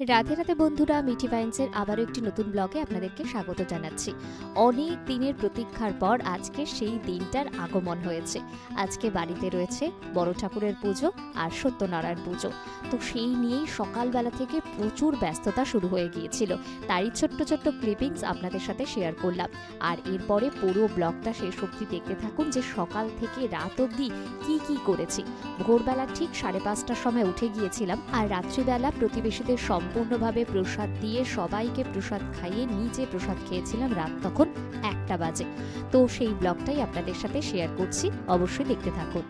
রাধে রাধে বন্ধুরা, মিঠি ভাইন্সের আবারও একটি নতুন ব্লগে আপনাদেরকে স্বাগত জানাচ্ছি। অনেক দিনের প্রতীক্ষার পর আজকে সেই দিনটার আগমন হয়েছে। আজকে বাড়িতে রয়েছে বড় ঠাকুরের পুজো আর সত্যনারায়ণ পুজো। তো সেই নিয়েই সকালবেলা থেকে প্রচুর ব্যস্ততা শুরু হয়ে গিয়েছিল। তারই ছোট্ট ছোট্ট ক্লিপিংস আপনাদের সাথে শেয়ার করলাম। আর এরপরে পুরো ব্লগটা শেষ অবধি দেখতে থাকুন যে সকাল থেকে রাত অবধি কি কি করেছি। ভোরবেলা ঠিক সাড়ে পাঁচটার সময় উঠে গিয়েছিলাম আর রাত্রিবেলা প্রতিবেশীদের সম্পূর্ণভাবে প্রসাদ দিয়ে সবাইকে প্রসাদ খাইয়ে নিজে প্রসাদ খেয়েছিলাম রাত তখন একটা বাজে। তো সেই ব্লগটাই আপনাদের সাথে শেয়ার করছি, অবশ্যই দেখতে থাকুন।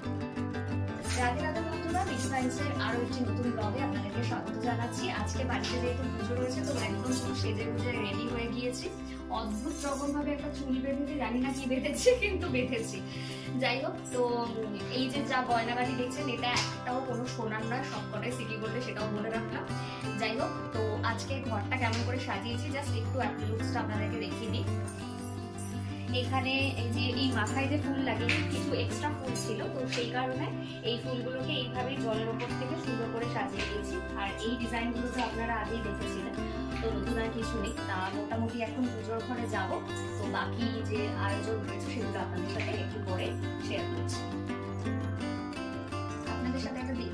আরও একটি নতুন ব্লগে আপনাদেরকে স্বাগত জানাচ্ছি। আজকে বাড়িতে যেহেতু পুজো রয়েছে, তো একদম পুরো সেজে গুজে রেডি হয়ে গিয়েছি। অদ্ভুত রকম ভাবে একটা চুল বেঁধেছি, জানি না কি বেঁধেছি, কিন্তু বেঁধেছি। যাই হোক, তো এই যে যা গয়নাগাটি দেখছেন, এটা একটাও কোনো সোনার নয়, সবকটাই সিটি গোল্ডে সেটাও বলে রাখলাম। যাই হোক, তো আজকে ঘরটা কেমন করে সাজিয়েছি জাস্ট একটু লুকসটা আপনাদেরকে দেখিয়ে দিই। এখানে এই যে এই মাথায় যে ফুল লাগে, কিছু এক্সট্রা ফুল ছিল, তো সেই কারণে এই ফুলগুলোকে এইভাবে জলের ওপর থেকে সুন্দর করে সাজিয়ে দিয়েছি। আর এই ডিজাইনগুলো তো আপনারা আগেই দেখেছিলেন। তো নতুন আর কিছু নেই। তা মোটামুটি এখন পুজোর ঘরে যাব। তো বাকি যে আয়োজন রয়েছে, সেগুলো আপনাদের সাথে একটু পরে শেয়ার করছি।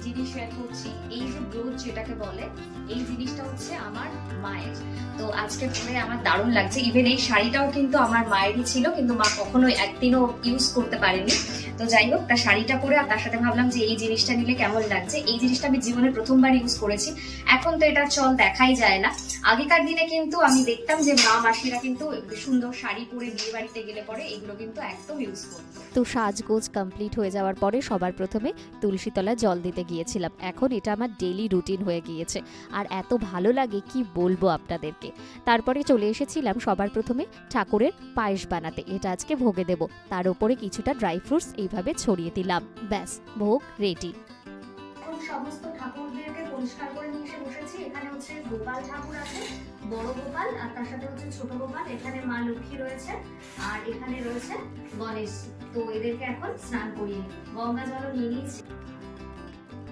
জিনিস শেয়ার করছি এই যে ব্রোচ যেটাকে বলে, এই জিনিসটা হচ্ছে আমার মায়ের। তো আজকে পরে আমার দারুণ লাগছে। ইভেন এই শাড়িটাও কিন্তু আমার মায়েরই ছিল, কিন্তু মা কখনো একদিনও ইউজ করতে পারেনি তো যাই হোক তার শাড়িটা পরে আর তার সাথে ভাবলাম যে এই জিনিসটা নিলে কেমন লাগছে? এই জিনিসটা আমি জীবনে প্রথমবার ইউজ করেছি। এখন তো এটা চল দেখাই যায় না। আগেকার দিনে কিন্তু আমি দেখতাম যে মা, মাসিরা কিন্তু সুন্দর শাড়ি পরে বিয়ে বাড়িতে গেলে পরে এগুলো কিন্তু একদম ইউজ করতো। তো সাজগোজ কমপ্লিট হয়ে যাওয়ার পরে সবার প্রথমে তুলসী তলায় জল দিতে গিয়েছিলাম। এখন এটা আমার ডেলি রুটিন হয়ে গিয়েছে। আর এত ভালো লাগে কি বলব আপনাদেরকে। তারপরে চলে এসেছিলাম সবার প্রথমে ঠাকুরের পায়েস বানাতে। এটা আজকে ভোগে দেব। তার উপরে কিছুটা ড্রাই ফ্রুটস এইভাবে ছড়িয়ে দিলাম। ব্যাস, ভোগ রেডি সমস্ত ঠাকুরদেরকে পরিষ্কার করে নিয়ে এসে বসেছি। এখানে হচ্ছে গোপাল ঠাকুর আছে, বড় গোপাল, আর তার সাথে হচ্ছে ছোট গোপাল, এখানে মা লক্ষ্মী রয়েছে, আর এখানে রয়েছে গণেশ। তো এদেরকে এখন স্নান করিয়ে গঙ্গা জলও নিয়ে নিয়েছি।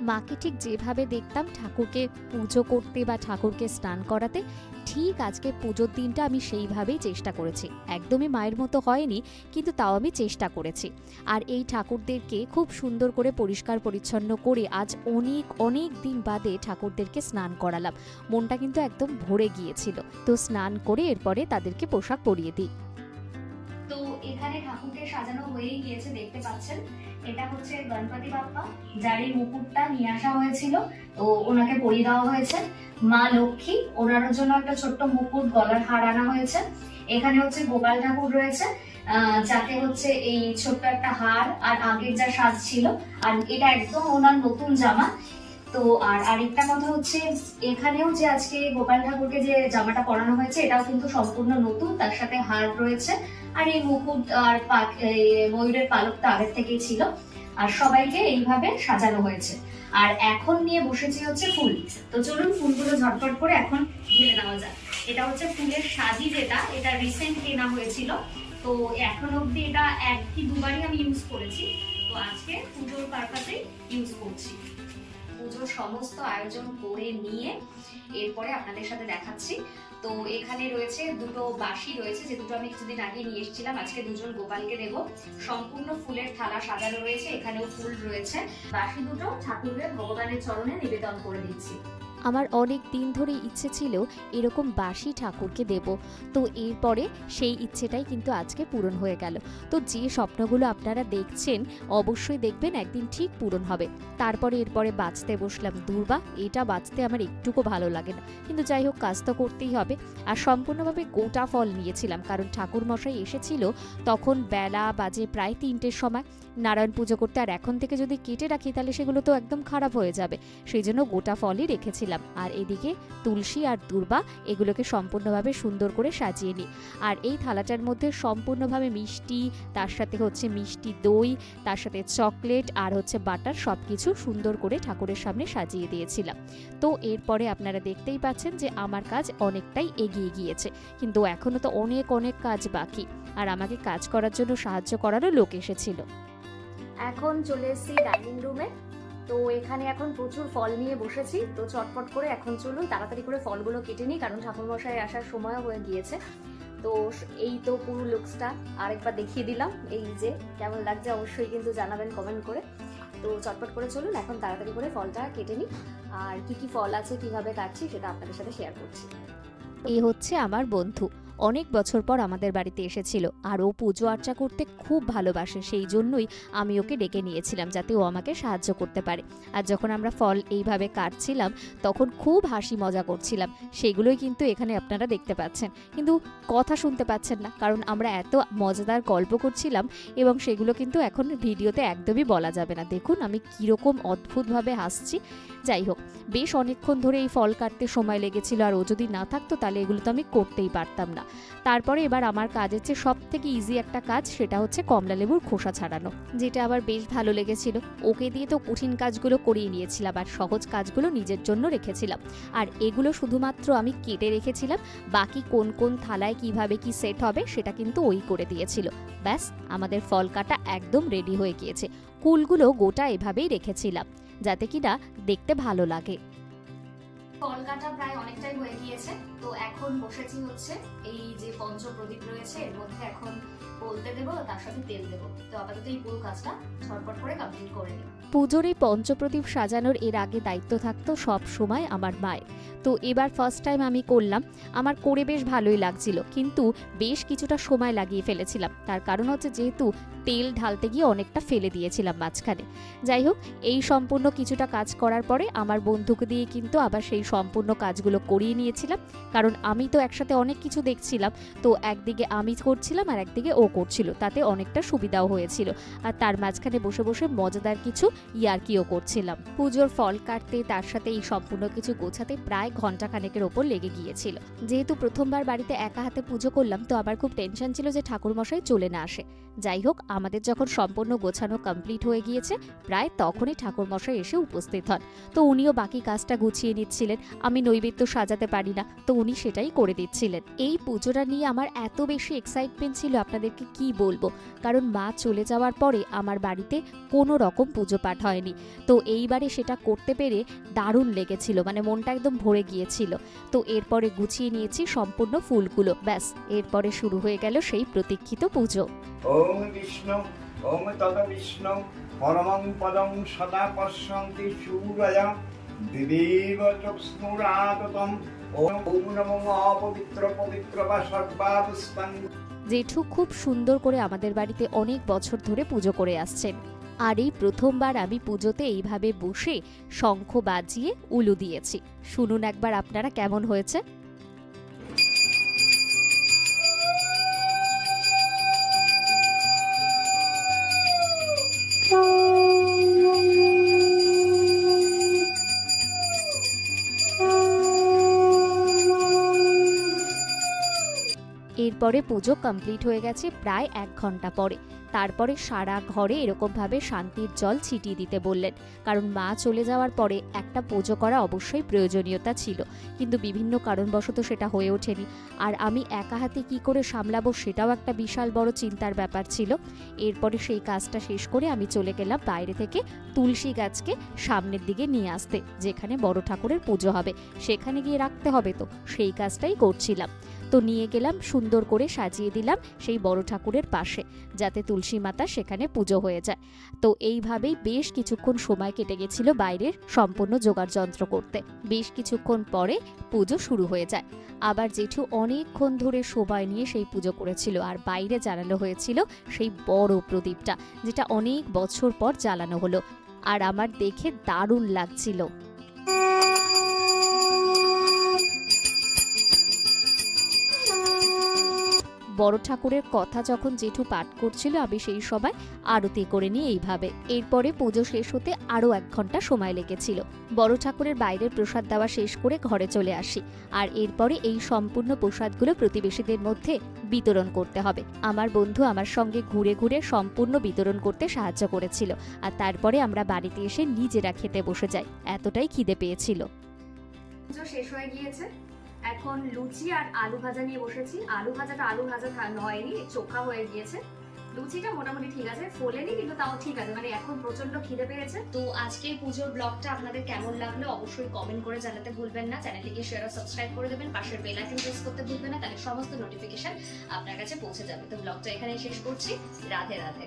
মাকে ঠিক যেভাবে দেখতাম ঠাকুরকে পুজো করতে বা ঠাকুরকে স্নান করাতে, ঠিক আজকে পুজোর দিনটা আমি সেইভাবেই চেষ্টা করেছি। একদমই মায়ের মতো হয়নি, কিন্তু তাও আমি চেষ্টা করেছি। আর এই ঠাকুরদেরকে খুব সুন্দর করে পরিষ্কার পরিচ্ছন্ন করে আজ অনেক অনেক দিন বাদে ঠাকুরদেরকে স্নান করালাম। মনটা কিন্তু একদম ভরে গিয়েছিল। তো স্নান করে এরপরে তাদেরকে পোশাক পরিয়ে দিই। এখানে ঠাকুরকে সাজানো হয়েই গিয়েছে, দেখতে পাচ্ছেন। এটা হচ্ছে গণপতি বাপ্পা যার এই মুকুটটা নিয়ে আসা হয়েছিল, তো ওনাকে পরিয়ে দেওয়া হয়েছে। মা লক্ষ্মী ওনার জন্য একটা ছোট্ট মুকুট, গলার হার আনা হয়েছে। এখানে হচ্ছে গোপাল ঠাকুর রয়েছে যাতে হচ্ছে এই ছোট্ট একটা হার আর আগের যা সাজ ছিল। আর এটা একদম ওনার নতুন জামা। তো আর আরেকটা কথা হচ্ছে, এখানেও যে আজকে গোপাল ঠাকুরকে যে জামাটা পরানো হয়েছে, এটাও কিন্তু সম্পূর্ণ নতুন, তার সাথে হার রয়েছে। আর এই মুকুট আর ময়ূরের পালকটা আগের থেকেই ছিল, আর সবাইকে এইভাবে সাজানো হয়েছে। আর এখন নিয়ে বসেছি হচ্ছে ফুল। তো চলুন ফুলগুলো ঝটপট করে এখন ঢেলে দেওয়া যাক। এটা হচ্ছে ফুলের সাজি যেটা, এটা রিসেন্ট কেনা হয়েছিল। তো এখন অবধি এটা এক কি দুবারই আমি ইউজ করেছি। তো আজকে পুজোর পারপাসেই ইউজ করছি। পুজোর সমস্ত আয়োজন করে নিয়ে এরপরে আপনাদের সাথে দেখাচ্ছি। তো এখানে রয়েছে দুটো বাসি রয়েছে, যে দুটো আমি কিছুদিন আগে নিয়ে এসেছিলাম। আজকে দুজন গোপালকে দেব। সম্পূর্ণ ফুলের থালা সাজানো রয়েছে, এখানেও ফুল রয়েছে। বাসি দুটো ঠাকুরের ভগবানের চরণে নিবেদন করে দিচ্ছি। আমার অনেক দিন ধরে ইচ্ছে ছিল এরকম বাসি ঠাকুরকে দেব। তো এরপরে সেই ইচ্ছেটাই কিন্তু আজকে পূরণ হয়ে গেল। তো যে স্বপ্নগুলো আপনারা দেখছেন, অবশ্যই দেখবেন একদিন ঠিক পূরণ হবে। তারপরে এরপরে বাঁচতে বসলাম। দুর্বা, এটা বাঁচতে আমার একটুকু ভালো লাগে না। কিন্তু যাই হোক, কাজ তো করতেই হবে। আর সম্পূর্ণভাবে গোটা ফল নিয়েছিলাম। কারণ ঠাকুর মশাই এসেছিল তখন বেলা বাজে প্রায় তিনটের সময়। নারায়ণ পুজো করতে আর এখন থেকে যদি কেটে রাখি, তাহলে সেগুলো তো একদম খারাপ হয়ে যাবে। সেই জন্য গোটা ফলই রেখেছিলাম। আর এদিকে তুলসী আর দুর্বা এগুলোকে সম্পূর্ণভাবে সুন্দর করে সাজিয়ে নিই আর এই থালাটার মধ্যে সম্পূর্ণভাবে মিষ্টি, তার সাথে হচ্ছে মিষ্টি দই, তার সাথে চকলেট আর হচ্ছে বাটার সব কিছু সুন্দর করে ঠাকুরের সামনে সাজিয়ে দিয়েছিলাম। তো এরপরে আপনারা দেখতেই পাচ্ছেন যে আমার কাজ অনেকটাই এগিয়ে গিয়েছে। কিন্তু এখনও তো অনেক অনেক কাজ বাকি। আর আমাকে কাজ করার জন্য সাহায্য করারও লোক এসেছিল। এখন চলে এসেছি ডাইনিং রুমে। তো এখানে এখন প্রচুর ফল নিয়ে বসেছি, তো চটপট করে এখন চলুন, তাড়াতাড়ি করে ফলগুলো কেটে নিই, কারণ ঠাকুরমশাই আসার সময়ও হয়ে গিয়েছে। তো এই তো পুরো লুকসটা, আরেকবার দেখিয়ে দিলাম, এই যে কেমন লাগছে অবশ্যই কিন্তু জানাবেন কমেন্ট করে। তো চটপট করে চলুন, এখন তাড়াতাড়ি করে ফলটা কেটে নিই, আর কি কি ফল আছে, কীভাবে কাটছি সেটা আপনাদের সাথে শেয়ার করছি। এই হচ্ছে আমার বন্ধু। অনেক বছর পর আমাদের বাড়িতে এসেছিল আর ও পুজো আর্চা করতে খুব ভালোবাসে, সেই জন্যই আমি ওকে ডেকে নিয়েছিলাম যাতে ও আমাকে সাহায্য করতে পারে। আর যখন আমরা ফল এইভাবে কাটছিলাম, তখন খুব হাসি মজা করছিলাম। সেগুলোই কিন্তু এখানে আপনারা দেখতে পাচ্ছেন। কিন্তু কথা শুনতে পাচ্ছেন না, কারণ আমরা এত মজাদার গল্প করছিলাম এবং সেগুলো কিন্তু এখন ভিডিওতে একদমই বলা যাবে না। দেখুন আমি কীরকম অদ্ভুতভাবে হাসছি। যাই হোক, বেশ অনেকক্ষণ ধরে এই ফল কাটতে সময় লেগেছিল আর ও যদি না থাকতো তাহলে এগুলো তো আমি করতেই পারতাম না। তারপরে এবার আমার কাজের চেয়ে সব থেকে ইজি একটা কাজ সেটা হচ্ছে কমলা লেবুর খোসা ছাড়ানো, যেটা আবার বেশ ভালো লেগেছিল। ওকে দিয়ে তো কঠিন কাজগুলো করিয়ে নিয়েছিলাম আর সহজ কাজগুলো নিজের জন্য রেখেছিলাম। আর এগুলো শুধুমাত্র আমি কেটে রেখেছিলাম, বাকি কোন কোন থালায় কীভাবে কি সেট হবে সেটা কিন্তু ওই করে দিয়েছিল। ব্যাস, আমাদের ফল কাটা একদম রেডি হয়ে গিয়েছে। কুলগুলো গোটা এভাবেই রেখেছিলাম। যাতে কিনা দেখতে ভালো লাগে। কলকাতা প্রায় অনেকটাই হয়ে গিয়েছে। তো এখন বসেছি হচ্ছে। এই যে পঞ্চ প্রদীপ রয়েছে, এর মধ্যে এখন বলতে দেবো, তার সাথে তেল দেবো। তো আপাতত এই পুরো কাজটা ঝটপট করে কমপ্লিট করে নিই। পুজোর এই পঞ্চপ্রদীপ সাজানোর এর আগে দায়িত্ব থাকতো সব সময় আমার মায়ের। তো এবার ফার্স্ট টাইম আমি করলাম, আমার করে বেশ ভালোই লাগছিল। কিন্তু বেশ কিছুটা সময় লাগিয়ে ফেলেছিলাম। তার কারণ হচ্ছে যেহেতু তেল ঢালতে গিয়ে অনেকটা ফেলে দিয়েছিলাম মাঝখানে। যাই হোক, এই সম্পূর্ণ কিছুটা কাজ করার পরে আমার বন্ধুকে দিয়ে কিন্তু আবার সেই সম্পূর্ণ কাজগুলো করিয়ে নিয়েছিলাম। কারণ আমি তো একসাথে অনেক কিছু দেখছিলাম। তো একদিকে আমি করছিলাম আর একদিকে ও করছিল। তাতে অনেকটা সুবিধাও হয়েছিল। আর তার মাঝখানে বসে বসে মজাদার কিছু ইয়ার্কিও করছিলাম। পুজোর ফল কাটতে, তার সাথে এই সম্পূর্ণ কিছু গোছাতে প্রায় ঘণ্টা খানেকের ওপর লেগে গিয়েছিল। যেহেতু প্রথমবার বাড়িতে একা হাতে পুজো করলাম, তো আবার খুব টেনশন ছিল যে ঠাকুরমশাই চলে না আসে। যাই হোক, আমাদের যখন সম্পূর্ণ গোছানো কমপ্লিট হয়ে গিয়েছে, প্রায় তখনই ঠাকুরমশাই এসে উপস্থিত হন। তো উনিও বাকি কাজটা গুছিয়ে নিচ্ছিলেন। আমি নৈবেদ্য সাজাতে পারি না, তো উনি সেটাই করে দিচ্ছিলেন। এই পুজোটা নিয়ে আমার এত বেশি এক্সাইটমেন্ট ছিল, আপনাদেরকে কি বলব? কারণ মা চলে যাওয়ার পরে আমার বাড়িতে কোনো রকম পুজো পাঠ হয়নি। তো এইবারে সেটা করতে পেরে দারুণ লেগেছিল মানে মনটা একদম ভরে গিয়েছিল। তো এরপরে গুছিয়ে নিয়েছি সম্পূর্ণ ফুলগুলো, ব্যাস। এরপরে শুরু হয়ে গেল সেই প্রতীক্ষিত পুজো। বিষ্ণু চক্ষ্ণুরাততম জেঠু খুব সুন্দর করে আমাদের বাড়িতে অনেক বছর ধরে পুজো করে আসছেন। আর এই প্রথমবার আমি পুজোতে এইভাবে বসে শঙ্খ বাজিয়ে উলু দিয়েছি। শুনুন একবার আপনারা কেমন হয়েছে। এরপরে পুজো কমপ্লিট হয়ে গেছে প্রায় এক ঘণ্টা পরে। তারপরে সারা ঘরে এরকমভাবে শান্তির জল ছিটিয়ে দিতে বললেন। কারণ মা চলে যাওয়ার পরে একটা পুজো করা অবশ্যই প্রয়োজনীয়তা ছিল। কিন্তু বিভিন্ন কারণবশত সেটা হয়ে ওঠেনি। আর আমি একা হাতে কী করে সামলাবো সেটাও একটা বিশাল বড় চিন্তার ব্যাপার ছিল। এরপরে সেই কাজটা শেষ করে আমি চলে গেলাম বাইরে থেকে তুলসী গাছকে সামনের দিকে নিয়ে আসতে, যেখানে বড় ঠাকুরের পুজো হবে। সেখানে গিয়ে রাখতে হবে তো, সেই কাজটাই করছিলাম। তো নিয়ে গেলাম, সুন্দর করে সাজিয়ে দিলাম সেই বড় ঠাকুরের পাশে, যাতে তুলসী মাতা সেখানে পুজো হয়ে যায়। তো এইভাবেই বেশ কিছুক্ষণ সময় কেটে গেছিল বাইরের সম্পূর্ণ জোগাড় যন্ত্র করতে। বেশ কিছুক্ষণ পরে পুজো শুরু হয়ে যায়। আবার জেঠু অনেকক্ষণ ধরে সময় নিয়ে সেই পুজো করেছিল, আর বাইরে জ্বালানো হয়েছিল সেই বড় প্রদীপটা, যেটা অনেক বছর পর জ্বালানো হলো। আর আমার দেখে দারুণ লাগছিল। বড় ঠাকুরের কথা যখন জেঠু পাঠ করছিল, আমি সেই সময় আরতি করে নিই এইভাবে। এরপরে পুজো শেষ হতে আরও এক ঘণ্টা সময় লেগেছিল। বড় ঠাকুরের বাইরের প্রসাদ দেওয়া শেষ করে ঘরে চলে আসি। আর এরপরে এই সম্পূর্ণ প্রসাদগুলো প্রতিবেশীদের মধ্যে বিতরণ করতে হবে। আমার বন্ধু আমার সঙ্গে ঘুরে ঘুরে সম্পূর্ণ বিতরণ করতে সাহায্য করেছিল। আর তারপরে আমরা বাড়িতে এসে নিজেরা খেতে বসে যাই। এতটাই খিদে পেয়েছিল। শেষ হয়ে গিয়েছে। এখন লুচি আর আলু ভাজা নিয়ে বসেছি। আলু ভাজাটা আলু ভাজা হয়নি, চোখা হয়ে গিয়েছে। লুচিটা মোটামুটি ঠিক আছে, ফোলেনি কিন্তু তাও ঠিক আছে মানে এখন প্রচণ্ড খিদে পেয়েছে। তো আজকের পুজোর ব্লগটা আপনাদের কেমন লাগল অবশ্যই কমেন্ট করে জানাতে ভুলবেন না। চ্যানেলটিকে শেয়ার ও সাবস্ক্রাইব করে দেবেন, পাশের বেল আইকন প্রেস করতে ভুলবেন না, তাহলে সমস্ত নোটিফিকেশন আপনার কাছে পৌঁছে যাবে। তো ব্লগটা এখানে শেষ করছি। রাধে রাধে।